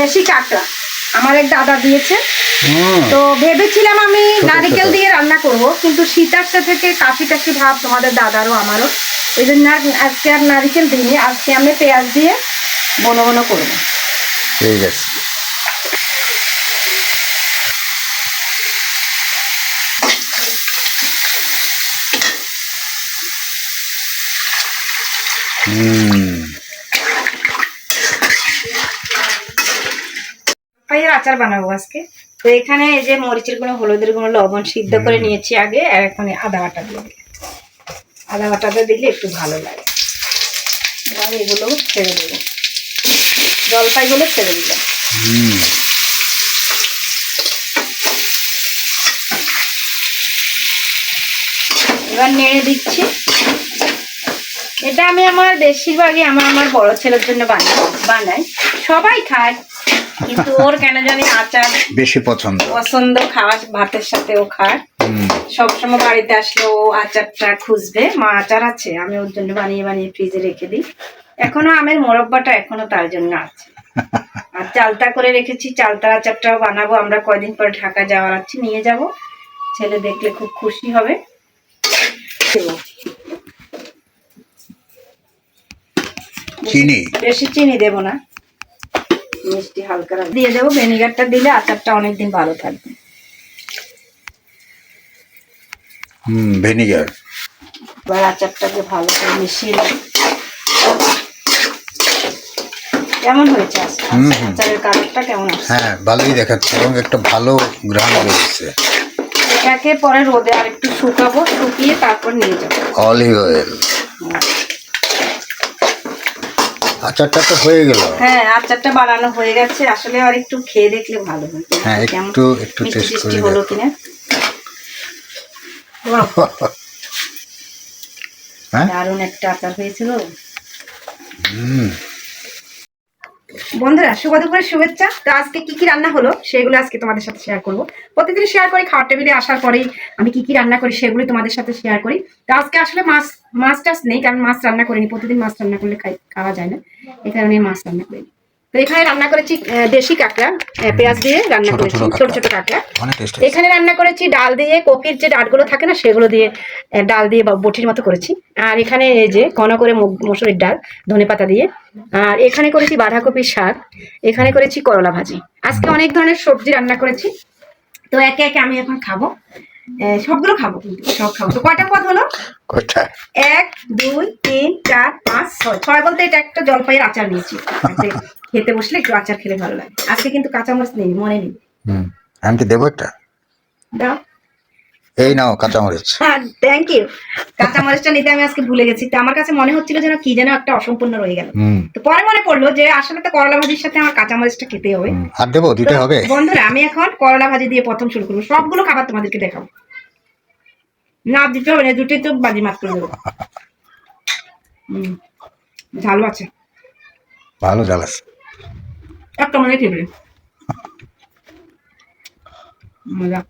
দেশি কাঁকড়া। আমার এক দাদা দিয়েছে। তো ভেবেছিলাম আমি নারিকেল দিয়ে রান্না করব কিন্তু শীত আসছে থেকে কাশি টাশি ভাব তোমাদের দাদারও আমারও। এই জন্য আজকে আর নারিকেল দিইনি আজকে আমি পেঁয়াজ দিয়ে বনো বনো করব। ঠিক আছে। হুম। আচার বানাবো আজকে। তো এখানে এই যে মরিচের গুঁড়ো হলুদের গুঁড়ো লবণ সিদ্ধ করে নিয়েছি আগে আর এখন আদা বাটা দিয়ে আদা বাটাটা দিলে একটু ভালো লাগে। এবার এগুলো ছেড়ে দেবো। জলপাইগুলো ছেড়ে দিলাম। এবার নেড়ে দিচ্ছি। এটা আমি আমার বেশিরভাগই আমার আমার বড় ছেলের জন্য বানাই বানাই। সবাই খায়। কিন্তু ওর কেন জানি আচার বেশি পছন্দ। পছন্দ খাওয়া ভাতের সাথে ও খায়। সবসময় বাড়িতে আসলে ও আচারটা খুঁজবে। মা আচার আছে আমি ওর জন্য বানিয়ে বানিয়ে ফ্রিজে রেখে দিই। এখনও আমের মোরব্বাটা এখনও তার জন্য আছে। আর চালতা করে রেখেছি চালতার আচারটাও বানাবো। আমরা কয়দিন পরে ঢাকা যাওয়ার আছি নিয়ে যাব। ছেলে দেখলে খুব খুশি হবে। চিনি? বেশি চিনি দেবো না। মিষ্টি হালকা। দিয়ে দেবো ভিনেগারটা দিলে আচারটা অনেকদিন ভালো থাকবে। হুম ভিনিগার এবার আচারটাকে ভালো করে মিশিয়ে কেমন হয়েছে। আচারের কালারটা কেমন হ্যাঁ ভালোই দেখাচ্ছে এবং একটা ভালো গ্রাম বেরোচ্ছে। এটাকে পরে রোদে আর একটু শুকাবো শুকিয়ে তারপর নিয়ে যাব। অলিভ অয়েল আচারটা তো হয়ে গেল। হ্যাঁ আচারটা বানানো হয়ে গেছে। আসলে আর একটু খেয়ে দেখলে ভালো হয়। হ্যাঁ, একটু- একটু টিষ্টি করে হলো কিনা? হ্যাঁ? দারুণ একটা আচার হয়েছিল। হুম। বন্ধুরা শুভ দুপুরের শুভেচ্ছা। তো আজকে কি কি রান্না হলো সেগুলো আজকে তোমাদের সাথে শেয়ার করব। প্রতিদিন শেয়ার করি খাওয়ার টেবিলে আসার পরেই আমি কি কি রান্না করি সেগুলো তোমাদের সাথে শেয়ার করি। তো আজকে আসলে মাছ মাছ টাছ নেই, কারণ মাছ রান্না করিনি। প্রতিদিন মাছ রান্না করলে খাই, খাওয়া যায় না। এই কারণে মাছ রান্না করিনি। তো এখানে রান্না করেছি দেশি কাঁকড়া পেঁয়াজ দিয়ে রান্না করেছি ছোট ছোট কাঁকড়া। এখানে রান্না করেছি ডাল দিয়ে কপির যে ডালগুলো থাকে না সেগুলো দিয়ে ডাল দিয়ে বা বটির মতো করেছি। আর এখানে এই যে ঘন করে মসুরির ডাল ধনে পাতা দিয়ে। আর এখানে করেছি বাঁধাকপির শাক এখানে করেছি করলা ভাজি। আজকে অনেক ধরনের সবজি রান্না করেছি। তো একে একে আমি এখন খাব। সবগুলো খাব কিন্তু সব খাব। তো কয়টা পদ হলো? এক দুই তিন চার পাঁচ ছয়। ছয় বলতে এটা একটা জলপাইয়ের আচার নিয়েছি। খেতে বসলে একটু আচার খেলে ভালো লাগে। আজকে কিন্তু কাঁচামরিচ নেই মনে নেই। আমি কি দেবো একটা? দাও। এই নাও কাঁচামরিচ। হ্যাঁ থ্যাংক ইউ কাঁচা মরিচটা নিতে আমি আজকে ভুলে গেছি। তো আমার কাছে মনে হচ্ছিল যেন কি যেন একটা অসম্পূর্ণ রয়ে গেল। তো পরে মনে পড়ল যে আসলে তো করলা ভাজির সাথে আমার কাঁচা মরিচটা খেতে হবে। আর দেবো দিতে হবে? বন্ধুরা আমি এখন করলা ভাজি দিয়ে প্রথম শুরু করব। সবগুলো খাবার তোমাদেরকে দেখাবো। না দিতে হবে না দুটোই তো বাজি মাত করে দেবো। হুম ঝালও আছে। ভালো জাল আছে। একটা মনে খেবে মজা।